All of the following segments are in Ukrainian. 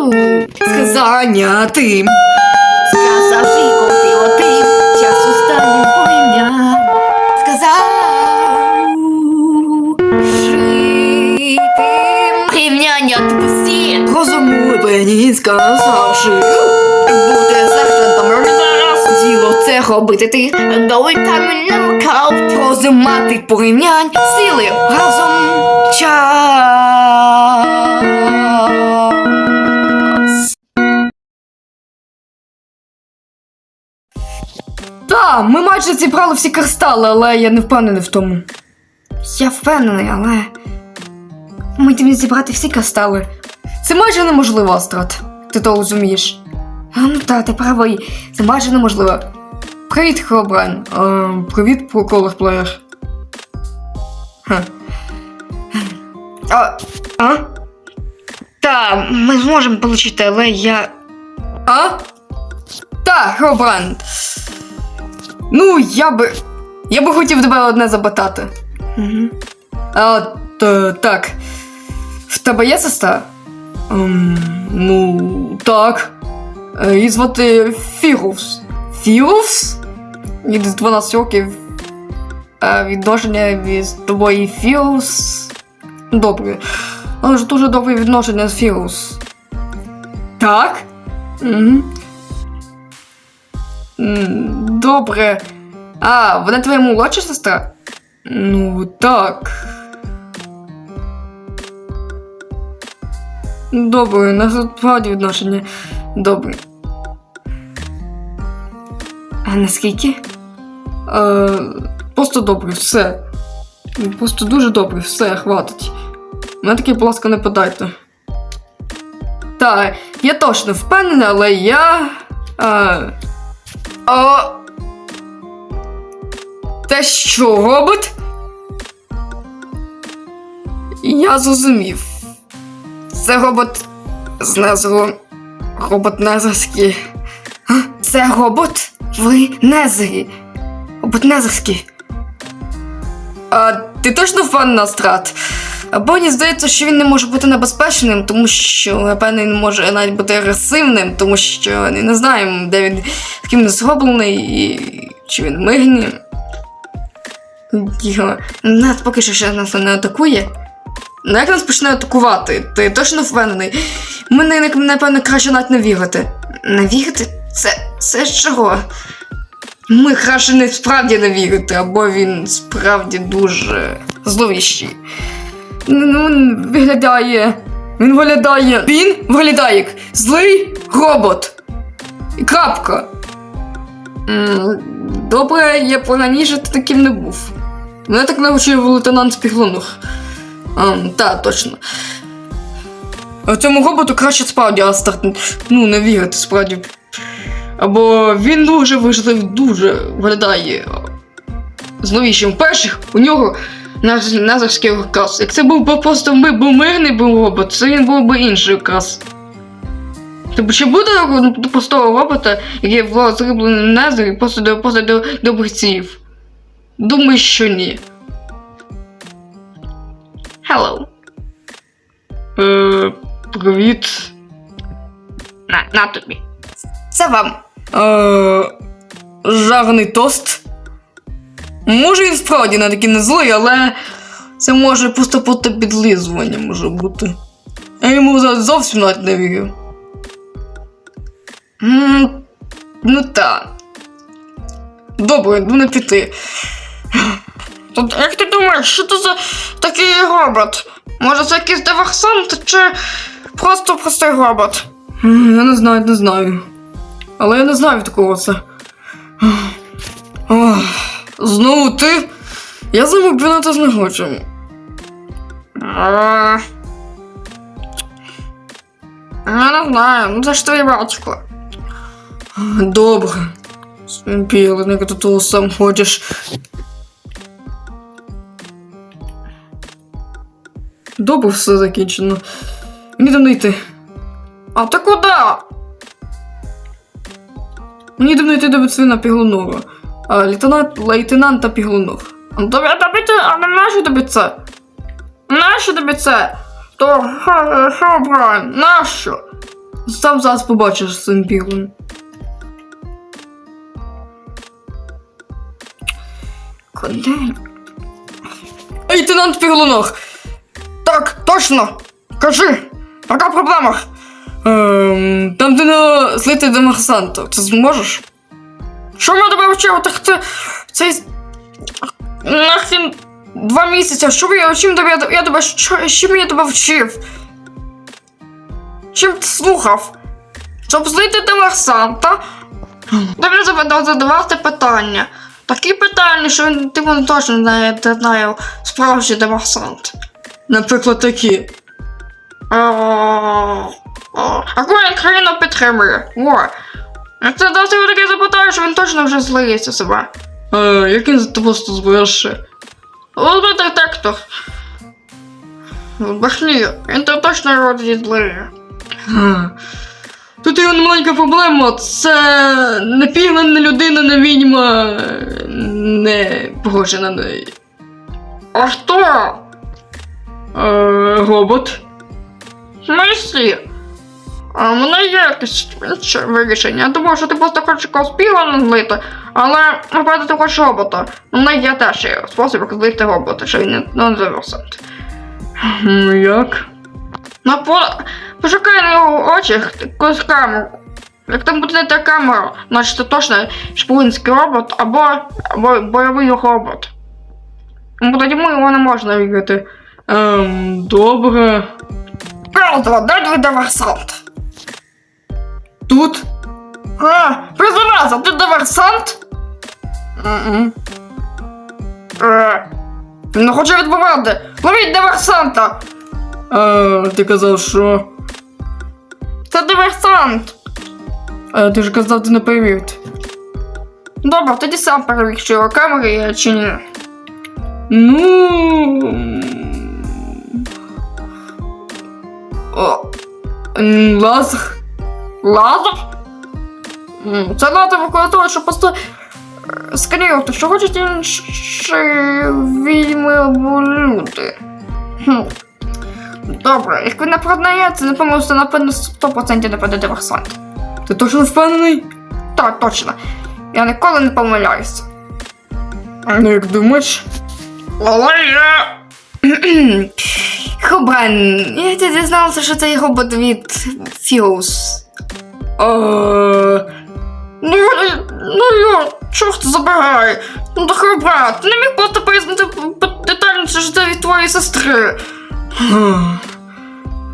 Сказання тим. Сказав Жіко ти отим. Час останнім порівнянь. Сказав. Житим. Порівняння тупості. Розумлені сказавши. Бути сержантом зараз. Діло це робити ти. Доли там не макав. Розумати порівнянь. Сили разом. Ми майже зібрали всі кристали, але я не впевнений в тому. Я впевнений, але. Ми повинні зібрати всі кристали. Це майже неможливо, Астрад. Ти то розумієш. А, ну та, ти правий. Це майже неможливо. Привіт, Хробрен. Е, привіт, про колорплеєр. Ха. А, а? Та, ми зможемо отримати, але я. А? Та, Хробрен. Ну, я би. Я би хотів тебе одне запитати. Угу. А, т, так. В тебе є сестра? Ем, ну, так. Е, Її звати. Фірус? Їй десь 12 років. А відношення від тобою і Фірус. Добре. Але ж дуже добре відношення з Фірус. Так? Угу. Добре. А, вона твоя молодша сестра? Ну, так. Добре, у нас тут справді відношення. Добре. А наскільки? Е, просто добре, все. Просто дуже добре, все, хватить. Мене такі, будь ласка, не подайте. Так, я точно впевнений, але я. Е, а... Те що, робот? Я зрозумів. Це робот з Незеру. Робот Незерський. Це робот? Ви Незері. Робот Незерський. А ти точно фан страт? Або мені здається, що він не може бути небезпечним, тому що, напевно, він може навіть бути агресивним, тому що не знаємо, де він з ким він зроблений і чи він мигне. Його. Нас поки що ще нас не атакує. Ну як нас почне атакувати? Ти точно впевнений? Мене, напевно, краще навіть вірити? Це. це чого? Ми краще не справді не вірити, або він справді дуже зловіщий. Ну, він виглядає. Він виглядає. Він виглядає як злий робот. І крапка. Добре, я пораніше таким не був. Мене так навчив лейтенант Спіглунух. Так, точно. А цьому роботу краще справді Астер, ну, не вірити справді. Або він дуже важливий, дуже виглядає зловіщим. Перших у нього наз- назарський окрас. Як це був би просто ми був мирний був робот, це він був би інший окрас. Тобто чи буде ну, простого робота, який був зроблений в Незері просто до, просто до, до? Думаю, що ні. Hello. Е, привіт. На, на тобі. Це вам. Е, жарний тост. Може він справді не такий не злий, але це може просто бути підлизування може бути. Я йому зовсім навіть не вірю. Ну так. Добре, йду не піти. Тут, як ти думаєш, що це за такий робот? Може це якийсь диверсант чи просто простий робот? Я не знаю, не знаю. Але я не знаю такого це. Ох, Знову ти? Я з ним обвинятись не хочу. А, Я не знаю, ну це ж твій батько. Добре. Білий, як ти того сам ходиш. Добре, все закінчено. Мені давно йти. А ти куди? Мені давно йти до Бецвіна Піглунова. Лейтенант, лейтенанта Піглунов. Тобі, тобі це, а нащо тобі це? Нащо тобі це? То, ха, що, Брайан, нащо? Сам зараз побачиш син Піглун. Куди? Лейтенант Піглунов! Точно! Кажи! Яка проблема? Ем, там де на злити до Марсанту. Ти зможеш? Що я тебе вчив? Так це. Це. Нахрен два місяці. Що я чим тебе я, я тебе що, чим я тебе вчив? Чим ти слухав? Щоб злити до Марсанта. Тобі запитав задавати питання. Такі питання, що він ти мене точно не не знає справжній демарсант. Наприклад, такі. А він країну підтримує. О. Як ти досі його таке запитаєш, він точно вже злиється себе. А, як він ти просто збереше? Детектор. Бахні, він то точно родить злиє. Тут є маленька проблема, це не пігна, не людина, не відьма, не похоже на неї. А хто? Е, робот. В? А в мене є якесь вирішення. Я думав, що ти просто хочеш якогось пігана злити, але напевно ти хочеш робота. У мене є теж спосіб, як злити робота, що він не, заверсант. Ну як? Ну, по... пошукай на його очах якусь камеру. Як там буде та камера, значить це точно шпилинський робот або, або бойовий робот. Бо тоді його не можна виграти. Ем, добре. Правда, де твій диверсант? Тут? А, признавайся, ти диверсант? М-м. Е, він не хоче відбувати. Ловіть диверсанта! А, ти казав, що. Це диверсант. А ти ж казав, ти не перевірити. Добре, тоді сам перевір, чи його камери є, чи ні. Ну. Лазер. Лазер? Це лазер використовує, щоб просто е, сканувати, що хочуть інші вільми або люди. Хм. Добре, як ви не признаєте, не помилуйте, напевно, 100% не буде диверсант. Ти точно впевнений? Так, точно. Я ніколи не помиляюся. Ну, як думаєш? Але я. Хобан, я ти дізнався, що це робот від Фіус. Ну, я- ну чорт забирай. Ну так, брат, ти не міг просто пояснити детальніше, що це від твоєї сестри.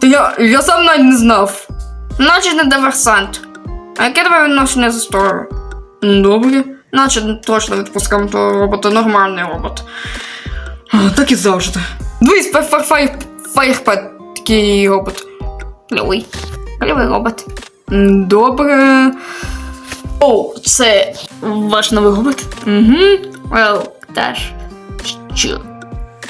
Та я, я сам навіть не знав. Наче не диверсант. А яке тебе відношення з історією? Добре. Наче точно відпускаємо того робота, нормальний робот. Так і завжди. Дивись, такий робот. Кльовий. Кльовий робот. Добре. О, це ваш новий робот? Угу. Well, теж. Що?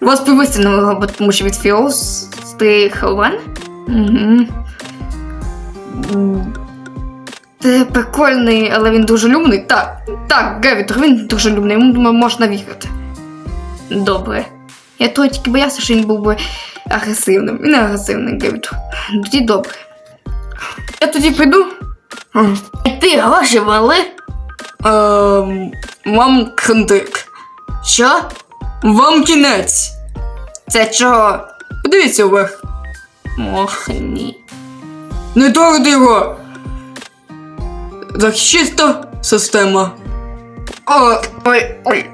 У вас появився новий робот, тому що від Фіос ти Хелвен? Угу. Ти прикольний, але він дуже любний. Так, так, Гевітор, він дуже любний, йому можна вірити. Добре. Я того тільки боявся, що він був би агресивним. Він не агресивний, Гевітор. Тоді добре. Я тоді піду. Ти гроші вали? Ем, вам кндик. Що? Вам кінець. Це чого? Подивіться вверх. Ох, ні. Не трогайте його. Захищиста система. О, ой, ой.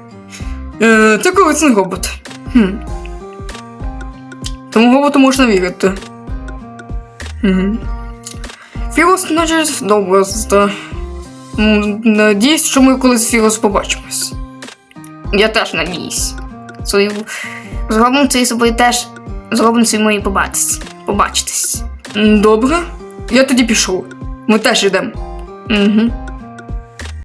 Е, це корисний робот. Хм. Тому роботу можна вірити. Угу. Фірус, наче добре, сестра. Надіюсь, що ми колись з Фірус побачимось. Я теж надіюсь. Зробимо це і собою теж зробимо свій мої побачитись. побачитись. Добре. я тоді пішов. Ми теж йдемо. Угу.